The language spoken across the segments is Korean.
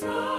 들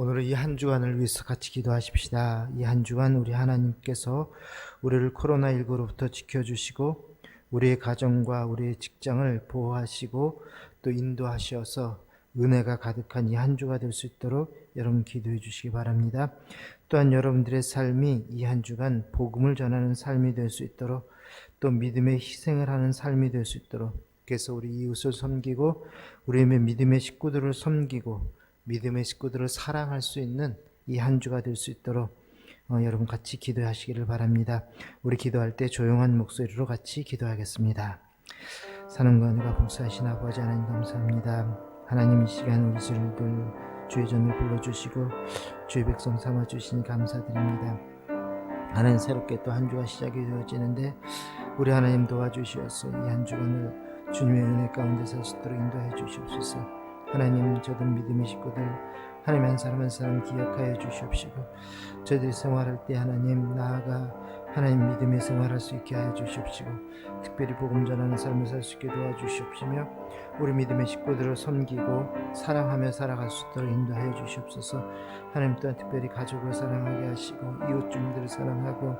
오늘은 이 한 주간을 위해서 같이 기도하십시다. 이 한 주간 우리 하나님께서 우리를 코로나19로부터 지켜주시고 우리의 가정과 우리의 직장을 보호하시고 또 인도하셔서 은혜가 가득한 이 한 주가 될 수 있도록 여러분 기도해 주시기 바랍니다. 또한 여러분들의 삶이 이 한 주간 복음을 전하는 삶이 될 수 있도록 또 믿음의 희생을 하는 삶이 될 수 있도록 그래서 우리 이웃을 섬기고 우리의 믿음의 식구들을 섬기고 믿음의 식구들을 사랑할 수 있는 이 한 주가 될 수 있도록 어, 여러분 같이 기도하시기를 바랍니다. 우리 기도할 때 조용한 목소리로 같이 기도하겠습니다. 사랑과 은혜가 복수하신 아버지 하나님 감사합니다. 하나님 이 시간 우리 주를 주의 전을 불러주시고 주의 백성 삼아주시니 감사드립니다. 하나님 새롭게 또 한 주가 시작이 되어지는데 우리 하나님 도와주시어서 이 한 주간을 주님의 은혜 가운데 살 수 있도록 인도해 주시옵소서. 하나님 저들 믿음의 식구들 하나님 한 사람 한 사람 기억하여 주시옵시고 저들이 생활할 때 하나님 나아가 하나님 믿음의 생활할 수 있게 하여 주시옵시고 특별히 복음 전하는 삶을 살 수 있게 도와주시옵시며 우리 믿음의 식구들을 섬기고 사랑하며 살아갈 수 있도록 인도하여 주시옵소서. 하나님 또한 특별히 가족을 사랑하게 하시고 이웃 주민들을 사랑하고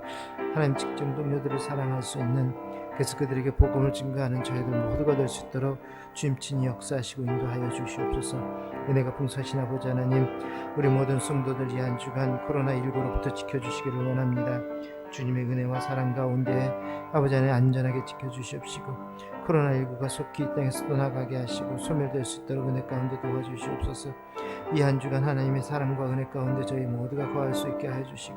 하나님 직장 동료들을 사랑할 수 있는 그래서 그들에게 복음을 증거하는 저희들 모두가 될 수 있도록 주님 친히 역사하시고 인도하여 주시옵소서. 은혜가 풍성하신 아버지 하나님 우리 모든 성도들 이 한 주간 코로나19로부터 지켜주시기를 원합니다. 주님의 은혜와 사랑 가운데 아버지 하나님 안전하게 지켜주시옵시고 코로나19가 속히 이 땅에서 떠나가게 하시고 소멸될 수 있도록 은혜 가운데 도와주시옵소서. 이 한 주간 하나님의 사랑과 은혜 가운데 저희 모두가 거할 수 있게 하여 주시고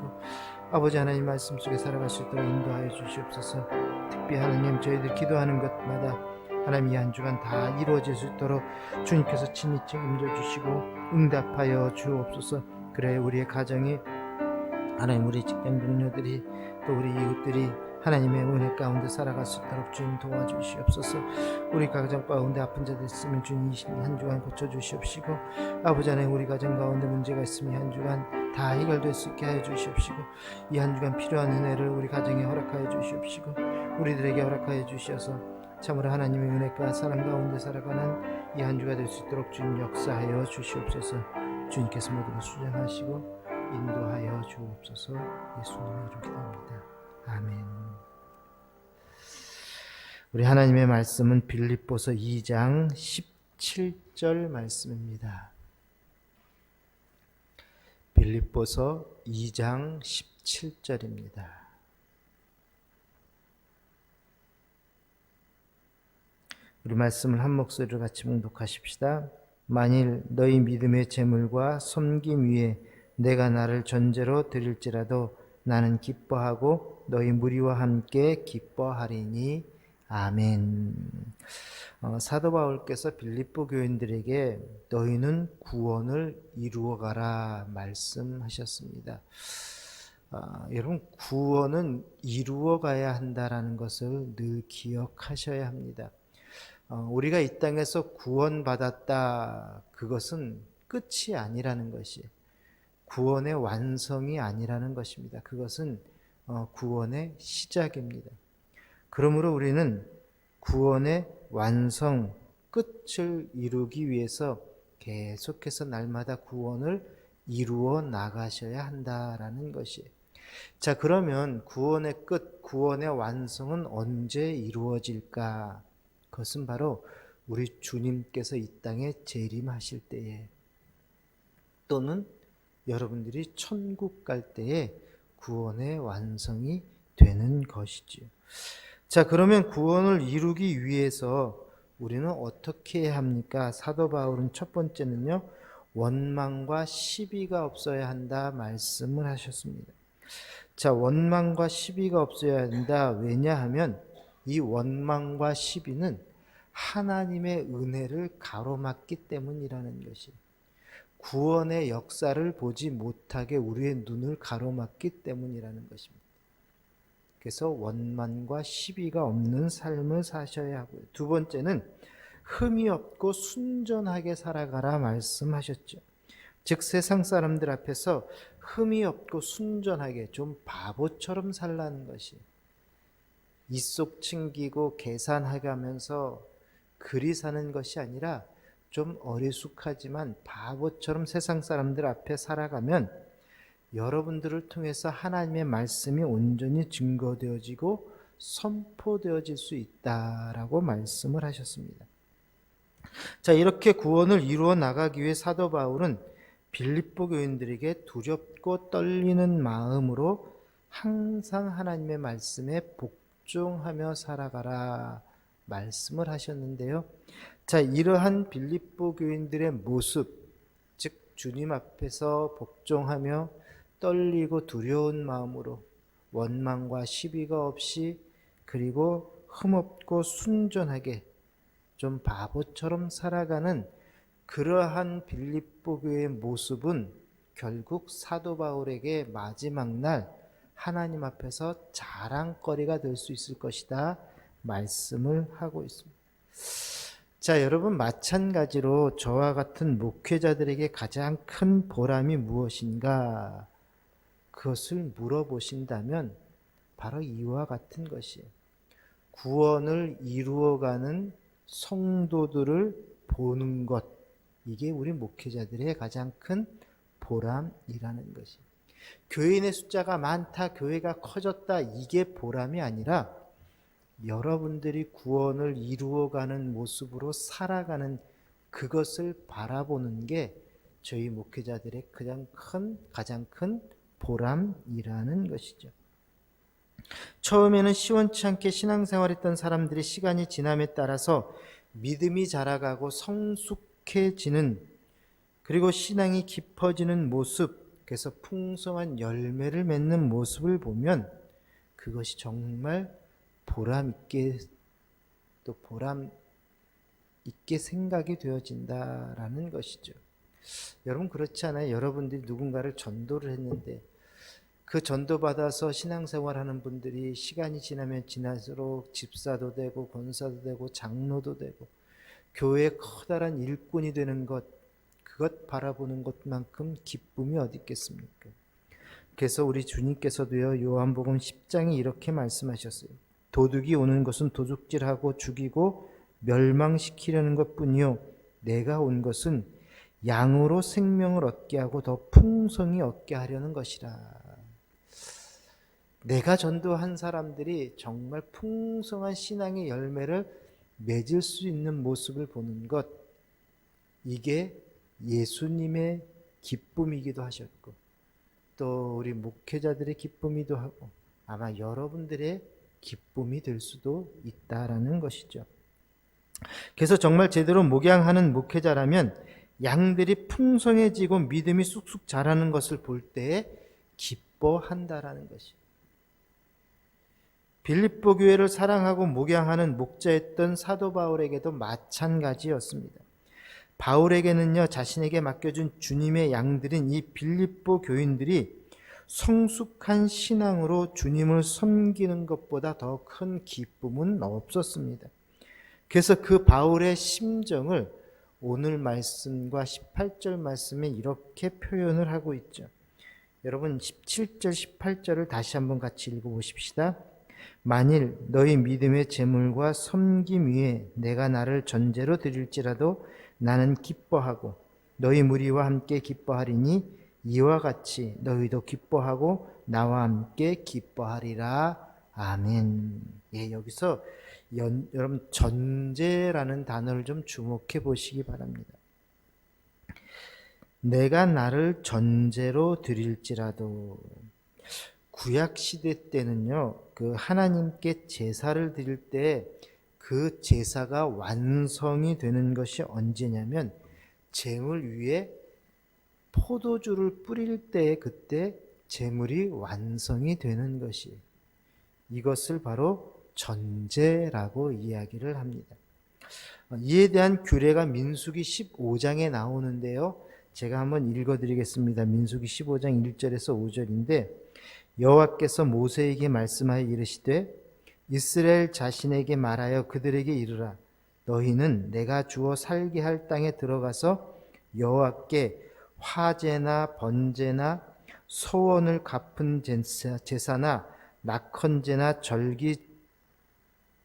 아버지 하나님 말씀 속에 살아갈 수 있도록 인도하여 주시옵소서. 특히 하나님 저희들 기도하는 것마다 하나님 이한 주간 다 이루어질 수 있도록 주님께서 친히 책임져 주시고 응답하여 주옵소서. 그래 우리의 가정이 하나님 우리 직장 동료들이 또 우리 이웃들이 하나님의 은혜 가운데 살아갈 수 있도록 주님 도와주시옵소서. 우리 가정 가운데 아픈 자들 있으면 주님 이한 주간 고쳐주시옵시고 아버지 하나님 우리 가정 가운데 문제가 있으면 이한 주간 다 해결될 수 있게 하여 주시옵시고 이 한 주간 필요한 은혜를 우리 가정에 허락하여 주시옵시고 우리들에게 허락하여 주시어서 참으로 하나님의 은혜과 사랑 가운데 살아가는 이 한 주가 될 수 있도록 주님 역사하여 주시옵소서. 주님께서 모든 것 수정하시고 인도하여 주옵소서. 예수님의 이름 기도합니다 아멘. 우리 하나님의 말씀은 빌립보서 2장 17절 말씀입니다. 빌립보서 2장 17절입니다. 우리 말씀을 한 목소리로 같이 묵독하십시다. 만일 너희 믿음의 재물과 섬김 위에 내가 나를 전제로 드릴지라도 나는 기뻐하고 너희 무리와 함께 기뻐하리니 아멘. 어, 사도 바울께서 빌립보 교인들에게 너희는 구원을 이루어 가라 말씀하셨습니다. 아, 여러분 구원은 이루어 가야 한다라는 것을 늘 기억하셔야 합니다. 어, 우리가 이 땅에서 구원받았다 그것은 끝이 아니라는 것이 구원의 완성이 아니라는 것입니다. 그것은 어, 구원의 시작입니다. 그러므로 우리는 구원의 완성 끝을 이루기 위해서 계속해서 날마다 구원을 이루어 나가셔야 한다라는 것이. 자, 그러면 구원의 끝, 구원의 완성은 언제 이루어질까? 그것은 바로 우리 주님께서 이 땅에 재림하실 때에 또는 여러분들이 천국 갈 때에 구원의 완성이 되는 것이지요. 자, 그러면 구원을 이루기 위해서 우리는 어떻게 합니까? 사도 바울은 첫 번째는요, 원망과 시비가 없어야 한다 말씀을 하셨습니다. 자, 원망과 시비가 없어야 한다. 왜냐하면 이 원망과 시비는 하나님의 은혜를 가로막기 때문이라는 것이 구원의 역사를 보지 못하게 우리의 눈을 가로막기 때문이라는 것입니다. 그래서 원만과 시비가 없는 삶을 사셔야 하고요. 두 번째는 흠이 없고 순전하게 살아가라 말씀하셨죠. 즉 세상 사람들 앞에서 흠이 없고 순전하게 좀 바보처럼 살라는 것이 이속 챙기고 계산해가면서 그리 사는 것이 아니라 좀 어리숙하지만 바보처럼 세상 사람들 앞에 살아가면 여러분들을 통해서 하나님의 말씀이 온전히 증거되어지고 선포되어질 수 있다라고 말씀을 하셨습니다. 자, 이렇게 구원을 이루어 나가기 위해 사도 바울은 빌립보 교인들에게 두렵고 떨리는 마음으로 항상 하나님의 말씀에 복종하며 살아가라 말씀을 하셨는데요. 자, 이러한 빌립보 교인들의 모습, 즉 주님 앞에서 복종하며 떨리고 두려운 마음으로 원망과 시비가 없이 그리고 흠없고 순전하게 좀 바보처럼 살아가는 그러한 빌립보 교의 모습은 결국 사도 바울에게 마지막 날 하나님 앞에서 자랑거리가 될 수 있을 것이다 말씀을 하고 있습니다. 자, 여러분 마찬가지로 저와 같은 목회자들에게 가장 큰 보람이 무엇인가? 그것을 물어보신다면 바로 이와 같은 것이에요. 구원을 이루어가는 성도들을 보는 것. 이게 우리 목회자들의 가장 큰 보람이라는 것이. 교인의 숫자가 많다, 교회가 커졌다, 이게 보람이 아니라 여러분들이 구원을 이루어가는 모습으로 살아가는 그것을 바라보는 게 저희 목회자들의 가장 큰, 가장 큰 보람이라는 것이죠. 처음에는 시원치 않게 신앙생활했던 사람들이 시간이 지남에 따라서 믿음이 자라가고 성숙해지는 그리고 신앙이 깊어지는 모습, 그래서 풍성한 열매를 맺는 모습을 보면 그것이 정말 보람 있게 또 보람 있게 생각이 되어진다라는 것이죠. 여러분 그렇지 않아요? 여러분들이 누군가를 전도를 했는데 그 전도 받아서 신앙생활 하는 분들이 시간이 지나면 지날수록 집사도 되고 권사도 되고 장로도 되고 교회의 커다란 일꾼이 되는 것 그것 바라보는 것만큼 기쁨이 어디 있겠습니까? 그래서 우리 주님께서도요 요한복음 10장에 이렇게 말씀하셨어요. 도둑이 오는 것은 도둑질하고 죽이고 멸망시키려는 것뿐이요 내가 온 것은 양으로 생명을 얻게 하고 더 풍성히 얻게 하려는 것이라. 내가 전도한 사람들이 정말 풍성한 신앙의 열매를 맺을 수 있는 모습을 보는 것, 이게 예수님의 기쁨이기도 하셨고, 또 우리 목회자들의 기쁨이기도 하고, 아마 여러분들의 기쁨이 될 수도 있다라는 것이죠. 그래서 정말 제대로 목양하는 목회자라면 양들이 풍성해지고 믿음이 쑥쑥 자라는 것을 볼때 기뻐한다라는 것이. 빌립보 교회를 사랑하고 목양하는 목자였던 사도 바울에게도 마찬가지였습니다. 바울에게는요 자신에게 맡겨준 주님의 양들인 이 빌립보 교인들이 성숙한 신앙으로 주님을 섬기는 것보다 더 큰 기쁨은 없었습니다. 그래서 그 바울의 심정을 오늘 말씀과 18절 말씀에 이렇게 표현을 하고 있죠. 여러분 17절 18절을 다시 한번 같이 읽어 보십시다. 만일 너희 믿음의 재물과 섬김 위에 내가 나를 전제로 드릴지라도 나는 기뻐하고 너희 무리와 함께 기뻐하리니 이와 같이 너희도 기뻐하고 나와 함께 기뻐하리라. 아멘. 예, 여기서 연, 여러분 전제라는 단어를 좀 주목해 보시기 바랍니다. 내가 나를 전제로 드릴지라도 구약 시대 때는요. 그 하나님께 제사를 드릴 때 그 제사가 완성이 되는 것이 언제냐면 재물 위에 포도주를 뿌릴 때 그때 재물이 완성이 되는 것이 이것을 바로 전제라고 이야기를 합니다. 이에 대한 규례가 민수기 15장에 나오는데요. 제가 한번 읽어 드리겠습니다. 민수기 15장 1절에서 5절인데 여호와께서 모세에게 말씀하여 이르시되 이스라엘 자신에게 말하여 그들에게 이르라 너희는 내가 주어 살게 할 땅에 들어가서 여호와께 화제나 번제나 소원을 갚은 제사, 제사나 낙헌제나 절기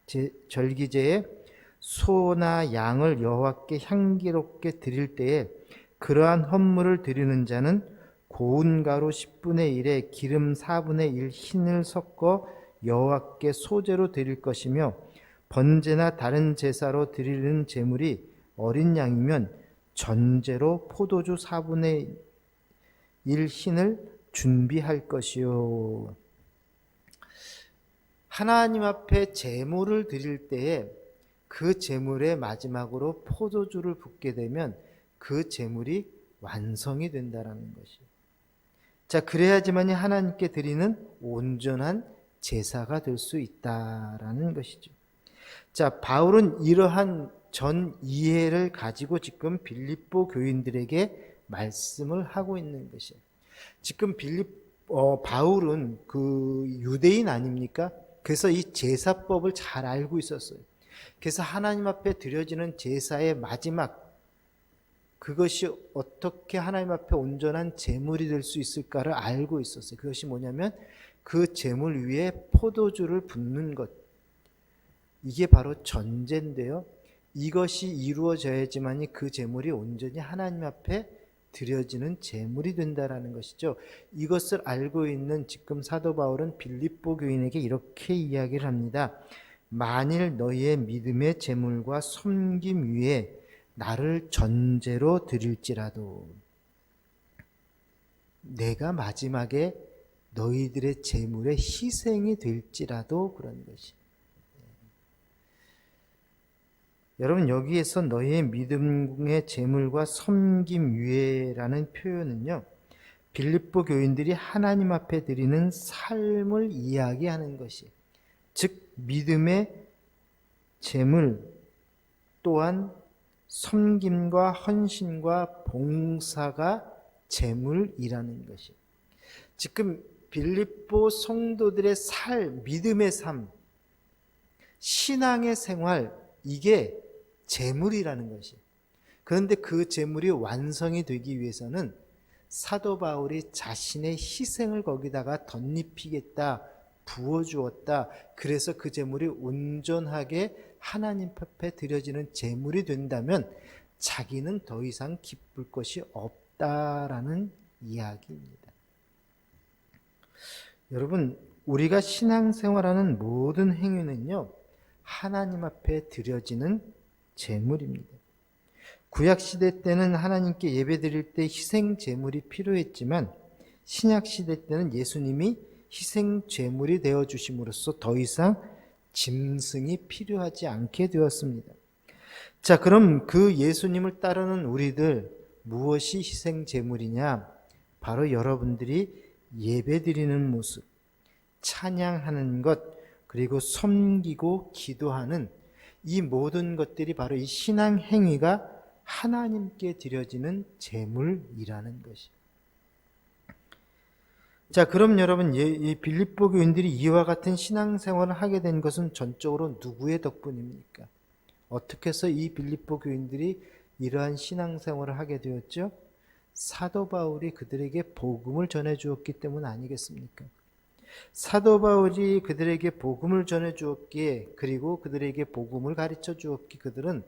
제, 절기제에 소나 양을 여호와께 향기롭게 드릴 때에 그러한 헌물을 드리는 자는 고운 가루 10분의 1에 기름 4분의 1 흰을 섞어 여호와께 소제로 드릴 것이며 번제나 다른 제사로 드리는 제물이 어린 양이면 전제로 포도주 4분의 1 흰을 준비할 것이요. 하나님 앞에 제물을 드릴 때에 그 제물의 마지막으로 포도주를 붓게 되면 그 제물이 완성이 된다라는 것이. 자, 그래야지만이 하나님께 드리는 온전한 제사가 될 수 있다라는 것이죠. 자, 바울은 이러한 전 이해를 가지고 지금 빌립보 교인들에게 말씀을 하고 있는 것이에요. 지금 빌립 어, 바울은 그 유대인 아닙니까? 그래서 이 제사법을 잘 알고 있었어요. 그래서 하나님 앞에 드려지는 제사의 마지막 그것이 어떻게 하나님 앞에 온전한 제물이 될 수 있을까를 알고 있었어요. 그것이 뭐냐면 그 제물 위에 포도주를 붓는 것. 이게 바로 전제인데요. 이것이 이루어져야지만이 그 제물이 온전히 하나님 앞에 드려지는 제물이 된다라는 것이죠. 이것을 알고 있는 지금 사도 바울은 빌립보 교인에게 이렇게 이야기를 합니다. 만일 너희의 믿음의 제물과 섬김 위에 나를 전제로 드릴지라도 내가 마지막에 너희들의 제물의 희생이 될지라도 그런 것이. 여러분 여기에서 너희의 믿음의 제물과 섬김 위에라는 표현은요. 빌립보 교인들이 하나님 앞에 드리는 삶을 이야기하는 것이 즉 믿음의 제물 또한 섬김과 헌신과 봉사가 제물이라는 것이 지금 빌립보 성도들의 살 믿음의 삶 신앙의 생활 이게 재물이라는 것이. 그런데 그 재물이 완성이 되기 위해서는 사도 바울이 자신의 희생을 거기다가 덧입히겠다, 부어주었다. 그래서 그 재물이 온전하게 하나님 앞에 드려지는 재물이 된다면 자기는 더 이상 기쁠 것이 없다라는 이야기입니다. 여러분, 우리가 신앙생활하는 모든 행위는요, 하나님 앞에 드려지는 제물입니다. 구약 시대 때는 하나님께 예배드릴 때 희생 제물이 필요했지만 신약 시대 때는 예수님이 희생 제물이 되어 주심으로써 더 이상 짐승이 필요하지 않게 되었습니다. 자, 그럼 그 예수님을 따르는 우리들 무엇이 희생 제물이냐? 바로 여러분들이 예배 드리는 모습, 찬양하는 것, 그리고 섬기고 기도하는 이 모든 것들이 바로 이 신앙 행위가 하나님께 드려지는 제물이라는 것이. 자, 그럼 여러분, 예, 이 빌립보 교인들이 이와 같은 신앙생활을 하게 된 것은 전적으로 누구의 덕분입니까? 어떻게 해서 이 빌립보 교인들이 이러한 신앙생활을 하게 되었죠? 사도 바울이 그들에게 복음을 전해 주었기 때문 아니겠습니까? 사도 바울이 그들에게 복음을 전해 주었기에 그리고 그들에게 복음을 가르쳐 주었기 그들은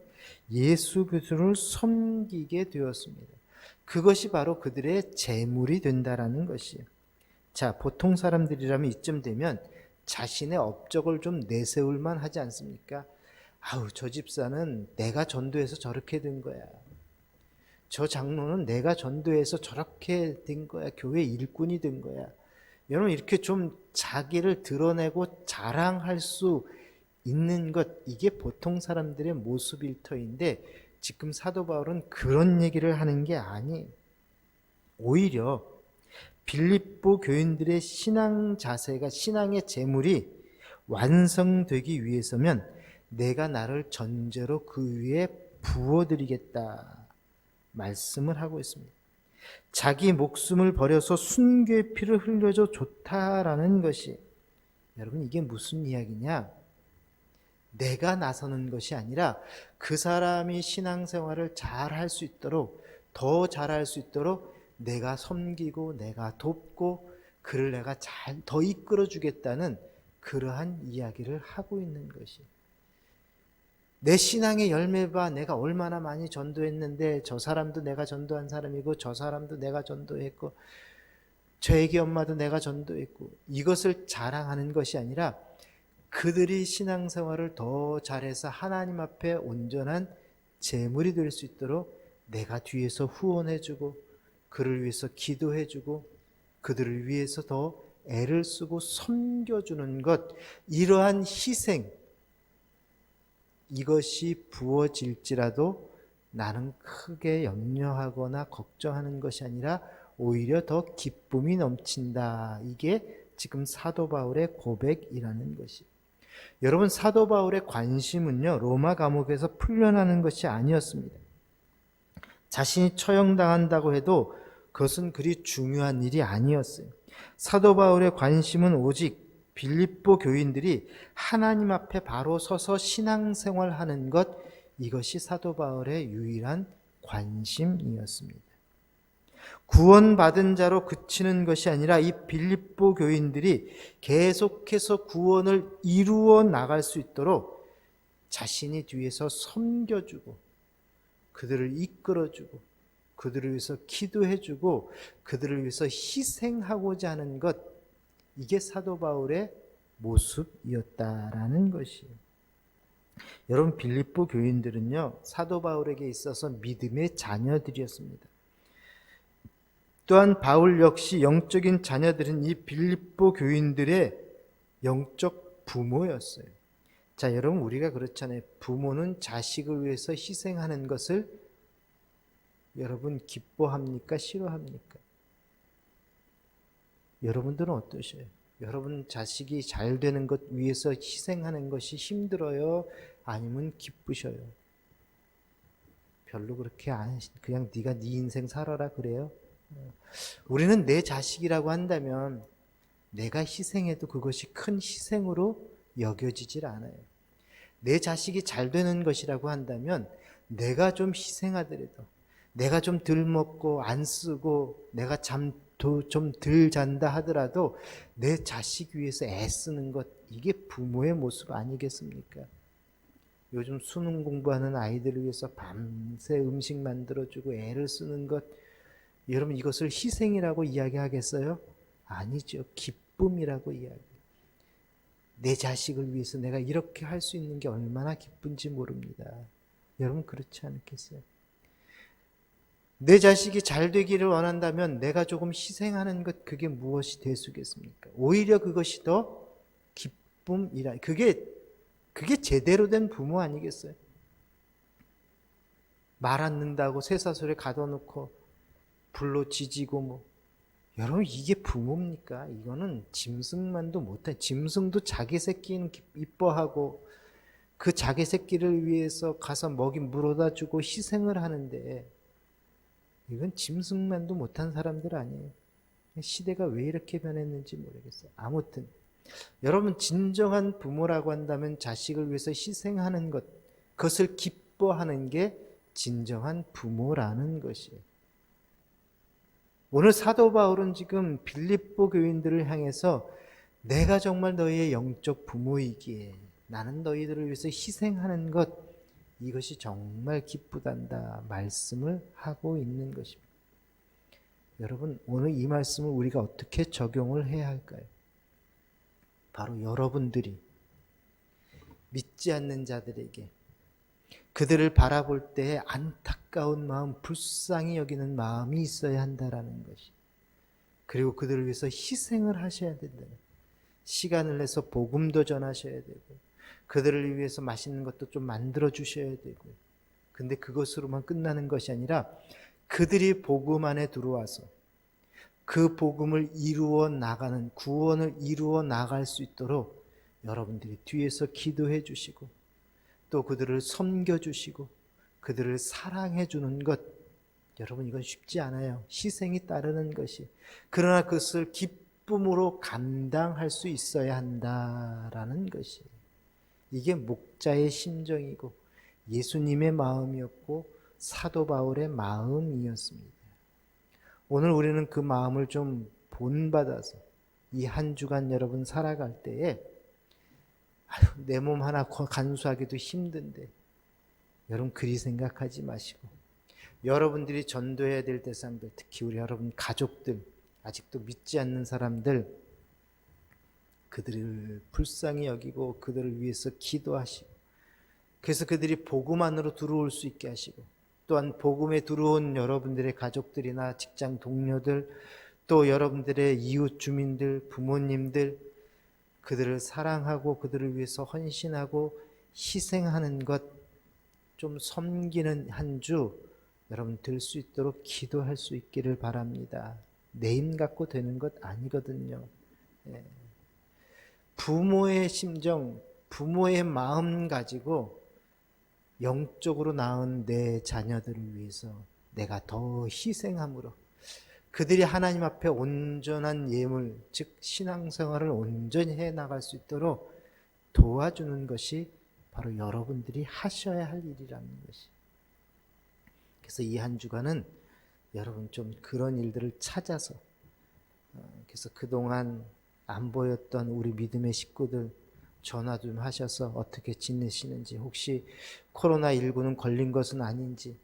예수 그리스도를 섬기게 되었습니다. 그것이 바로 그들의 재물이 된다라는 것이에요. 자, 보통 사람들이라면 이쯤 되면 자신의 업적을 좀 내세울 만 하지 않습니까? 아우, 저 집사는 내가 전도해서 저렇게 된 거야. 저 장로는 내가 전도해서 저렇게 된 거야. 교회 일꾼이 된 거야. 여러분, 이렇게 좀 자기를 드러내고 자랑할 수 있는 것, 이게 보통 사람들의 모습일 터인데, 지금 사도 바울은 그런 얘기를 하는 게 아니에요. 오히려 빌립보 교인들의 신앙 자세가 신앙의 재물이 완성되기 위해서면 내가 나를 전제로 그 위에 부어드리겠다 말씀을 하고 있습니다. 자기 목숨을 버려서 순교의 피를 흘려줘 좋다라는 것이 여러분 이게 무슨 이야기냐? 내가 나서는 것이 아니라 그 사람이 신앙생활을 잘 할 수 있도록 더 잘할 수 있도록 내가 섬기고 내가 돕고 그를 내가 잘 더 이끌어 주겠다는 그러한 이야기를 하고 있는 것이 내 신앙의 열매 봐 내가 얼마나 많이 전도했는데 저 사람도 내가 전도한 사람이고 저 사람도 내가 전도했고 저 애기 엄마도 내가 전도했고 이것을 자랑하는 것이 아니라 그들이 신앙생활을 더 잘해서 하나님 앞에 온전한 제물이 될 수 있도록 내가 뒤에서 후원해주고 그를 위해서 기도해주고 그들을 위해서 더 애를 쓰고 섬겨주는 것 이러한 희생 이것이 부어질지라도 나는 크게 염려하거나 걱정하는 것이 아니라 오히려 더 기쁨이 넘친다. 이게 지금 사도 바울의 고백이라는 것이. 여러분 사도 바울의 관심은요 로마 감옥에서 풀려나는 것이 아니었습니다. 자신이 처형당한다고 해도 그것은 그리 중요한 일이 아니었어요. 사도 바울의 관심은 오직 빌립보 교인들이 하나님 앞에 바로 서서 신앙생활하는 것 이것이 사도 바울의 유일한 관심이었습니다. 구원받은 자로 그치는 것이 아니라 이 빌립보 교인들이 계속해서 구원을 이루어 나갈 수 있도록 자신이 뒤에서 섬겨주고 그들을 이끌어주고 그들을 위해서 기도해주고 그들을 위해서 희생하고자 하는 것 이게 사도 바울의 모습이었다라는 것이에요. 여러분 빌립보 교인들은요 사도 바울에게 있어서 믿음의 자녀들이었습니다. 또한 바울 역시 영적인 자녀들은 이 빌립보 교인들의 영적 부모였어요. 자, 여러분 우리가 그렇잖아요. 부모는 자식을 위해서 희생하는 것을 여러분 기뻐합니까? 싫어합니까? 여러분들은 어떠셔요? 여러분 자식이 잘 되는 것 위해서 희생하는 것이 힘들어요? 아니면 기쁘셔요? 별로 그렇게 안 그냥 네가 네 인생 살아라 그래요? 우리는 내 자식이라고 한다면 내가 희생해도 그것이 큰 희생으로 여겨지질 않아요. 내 자식이 잘 되는 것이라고 한다면 내가 좀 희생하더라도 내가 좀 덜 먹고 안 쓰고 내가 잠 좀 덜 잔다 하더라도 내 자식 위해서 애쓰는 것 이게 부모의 모습 아니겠습니까? 요즘 수능 공부하는 아이들을 위해서 밤새 음식 만들어주고 애를 쓰는 것 여러분 이것을 희생이라고 이야기하겠어요? 아니죠. 기쁨이라고 이야기. 내 자식을 위해서 내가 이렇게 할 수 있는 게 얼마나 기쁜지 모릅니다. 여러분 그렇지 않겠어요? 내 자식이 잘 되기를 원한다면 내가 조금 희생하는 것 그게 무엇이 되수겠습니까? 오히려 그것이 더 기쁨이라 그게 그게 제대로 된 부모 아니겠어요? 말 안 는다고 쇠사슬에 가둬놓고 불로 지지고 뭐 여러분 이게 부모입니까? 이거는 짐승만도 못해. 짐승도 자기 새끼는 기- 이뻐하고 그 자기 새끼를 위해서 가서 먹이 물어다 주고 희생을 하는데 이건 짐승만도 못한 사람들 아니에요. 시대가 왜 이렇게 변했는지 모르겠어요. 아무튼 여러분 진정한 부모라고 한다면 자식을 위해서 희생하는 것 그것을 기뻐하는 게 진정한 부모라는 것이에요. 오늘 사도 바울은 지금 빌립보 교인들을 향해서 내가 정말 너희의 영적 부모이기에 나는 너희들을 위해서 희생하는 것 이것이 정말 기쁘단다 말씀을 하고 있는 것입니다. 여러분 오늘 이 말씀을 우리가 어떻게 적용을 해야 할까요? 바로 여러분들이 믿지 않는 자들에게 그들을 바라볼 때 안타까운 마음, 불쌍히 여기는 마음이 있어야 한다라는 것이. 그리고 그들을 위해서 희생을 하셔야 된다는. 시간을 내서 복음도 전하셔야 되고, 그들을 위해서 맛있는 것도 좀 만들어 주셔야 되고. 근데 그것으로만 끝나는 것이 아니라 그들이 복음 안에 들어와서 그 복음을 이루어 나가는 구원을 이루어 나갈 수 있도록 여러분들이 뒤에서 기도해 주시고 또 그들을 섬겨 주시고 그들을 사랑해 주는 것 여러분 이건 쉽지 않아요. 희생이 따르는 것이 그러나 그것을 기쁨으로 감당할 수 있어야 한다라는 것이 이게 목자의 심정이고 예수님의 마음이었고 사도 바울의 마음이었습니다. 오늘 우리는 그 마음을 좀 본받아서 이 한 주간 여러분 살아갈 때에 내 몸 하나 거- 간수하기도 힘든데 여러분 그리 생각하지 마시고 여러분들이 전도해야 될 대상들 특히 우리 여러분 가족들 아직도 믿지 않는 사람들 그들을 불쌍히 여기고 그들을 위해서 기도하시고 그래서 그들이 복음 안으로 들어올 수 있게 하시고 또한 복음에 들어온 여러분들의 가족들이나 직장 동료들 또 여러분들의 이웃 주민들 부모님들 그들을 사랑하고 그들을 위해서 헌신하고 희생하는 것 좀 섬기는 한 주 여러분 될 수 있도록 기도할 수 있기를 바랍니다. 내 힘 갖고 되는 것 아니거든요. 예. 부모의 심정, 부모의 마음 가지고 영적으로 낳은 내 자녀들을 위해서 내가 더 희생함으로 그들이 하나님 앞에 온전한 예물, 즉 신앙생활을 온전히 해 나갈 수 있도록 도와주는 것이 바로 여러분들이 하셔야 할 일이라는 것이. 그래서 이 한 주간은 여러분 좀 그런 일들을 찾아서 어, 그래서 그동안 안 보였던 우리 믿음의 식구들 전화 좀 하셔서 어떻게 지내시는지 혹시 코로나19는 걸린 것은 아닌지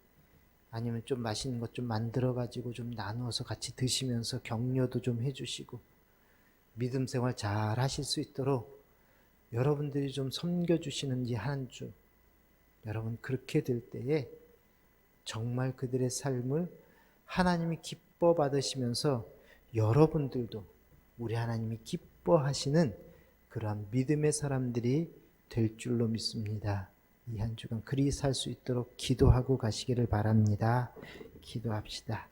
아니면 좀 맛있는 것 좀 만들어 가지고 좀 나누어서 같이 드시면서 격려도 좀 해주시고 믿음 생활 잘 하실 수 있도록 여러분들이 좀 섬겨주시는 이한주 여러분 그렇게 될 때에 정말 그들의 삶을 하나님이 기뻐 받으시면서 여러분들도 우리 하나님이 기뻐하시는 그러한 믿음의 사람들이 될 줄로 믿습니다. 이 한 주간 그리 살 수 있도록 기도하고 가시기를 바랍니다. 기도합시다.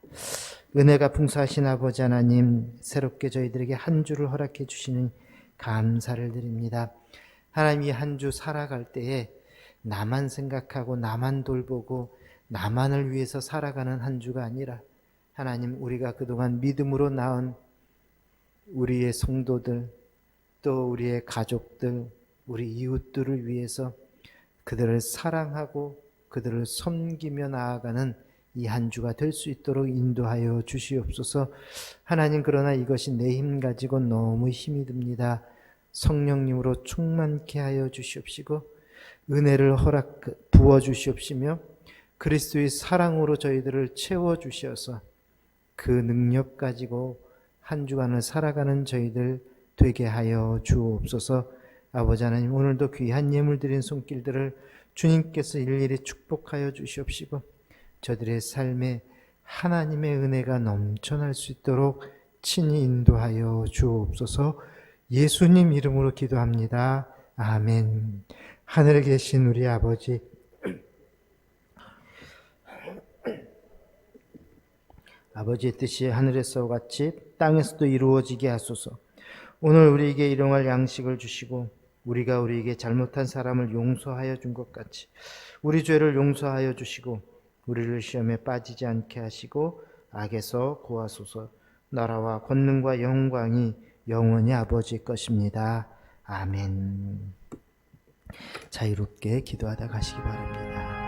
은혜가 풍성하신 아버지 하나님, 새롭게 저희들에게 한 주를 허락해 주시는 감사를 드립니다. 하나님 이 한 주 살아갈 때에 나만 생각하고 나만 돌보고 나만을 위해서 살아가는 한 주가 아니라 하나님 우리가 그동안 믿음으로 낳은 우리의 성도들 또 우리의 가족들 우리 이웃들을 위해서 그들을 사랑하고 그들을 섬기며 나아가는 이 한 주가 될 수 있도록 인도하여 주시옵소서. 하나님 그러나 이것이 내 힘 가지고 너무 힘이 듭니다. 성령님으로 충만케 하여 주시옵시고 은혜를 허락 부어 주시옵시며 그리스도의 사랑으로 저희들을 채워 주셔서 그 능력 가지고 한 주간을 살아가는 저희들 되게 하여 주옵소서. 아버지 하나님 오늘도 귀한 예물 드린 손길들을 주님께서 일일이 축복하여 주시옵시고 저들의 삶에 하나님의 은혜가 넘쳐날 수 있도록 친히 인도하여 주옵소서. 예수님 이름으로 기도합니다. 아멘. 하늘에 계신 우리 아버지 아버지의 뜻이 하늘에서 같이 땅에서도 이루어지게 하소서. 오늘 우리에게 일용할 양식을 주시고 우리가 우리에게 잘못한 사람을 용서하여 준 것 같이 우리 죄를 용서하여 주시고 우리를 시험에 빠지지 않게 하시고 악에서 구하소서. 나라와 권능과 영광이 영원히 아버지 것입니다. 아멘. 자유롭게 기도하다 가시기 바랍니다.